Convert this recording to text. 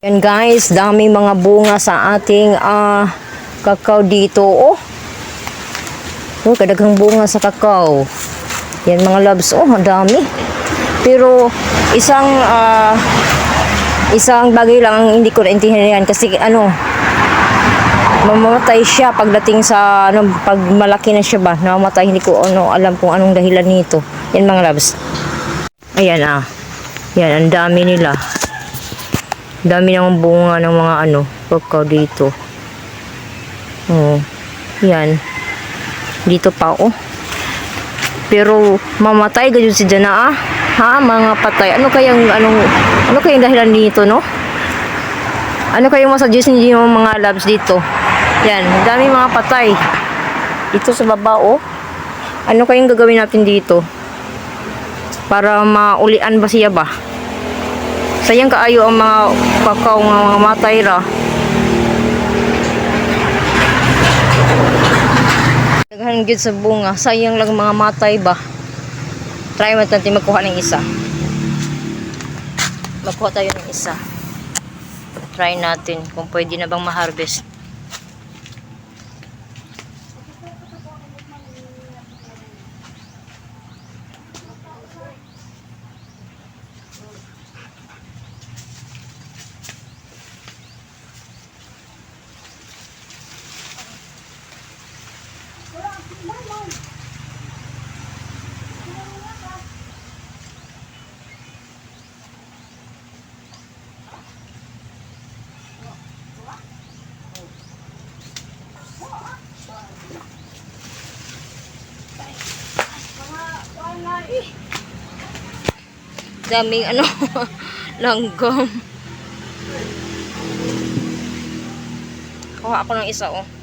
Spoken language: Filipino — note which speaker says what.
Speaker 1: Yan guys, daming mga bunga sa ating ah kakao dito. Oh. Oh, kadaghang bunga sa kakao. Yan mga loves, oh, ang dami. Pero isang ah, isang bagay lang ang hindi ko naintindihan kasi ano mamamatay siya pagdating sa ano pag malaki na siya ba namamatay hindi ko ano alam kung anong dahilan nito yan mga loves ayan ah yan ang dami nila dami ng bunga ng mga ano kakao dito. Oh yan. Dito pa oh. Pero mamatay ganyan si Jana ah. Ha mga patay. Ano kayang anong ano kayang dahilan dito no? Ano kayang masuggest niyo mga labs dito? Yan dami mga patay. Dito sa baba oh. Ano kayang gagawin natin dito? Para maulian ba siya ba sayang kaayo ang mga kakao nga mga matay ra Daghan sa bunga, sayang lang mga matay ba. Try mo natin magkuha ng isa. Magkuha tayo ng isa. Try natin kung pwede na bang ma-harvest. Daming ano, langgam. Kuha ako ng isa oh.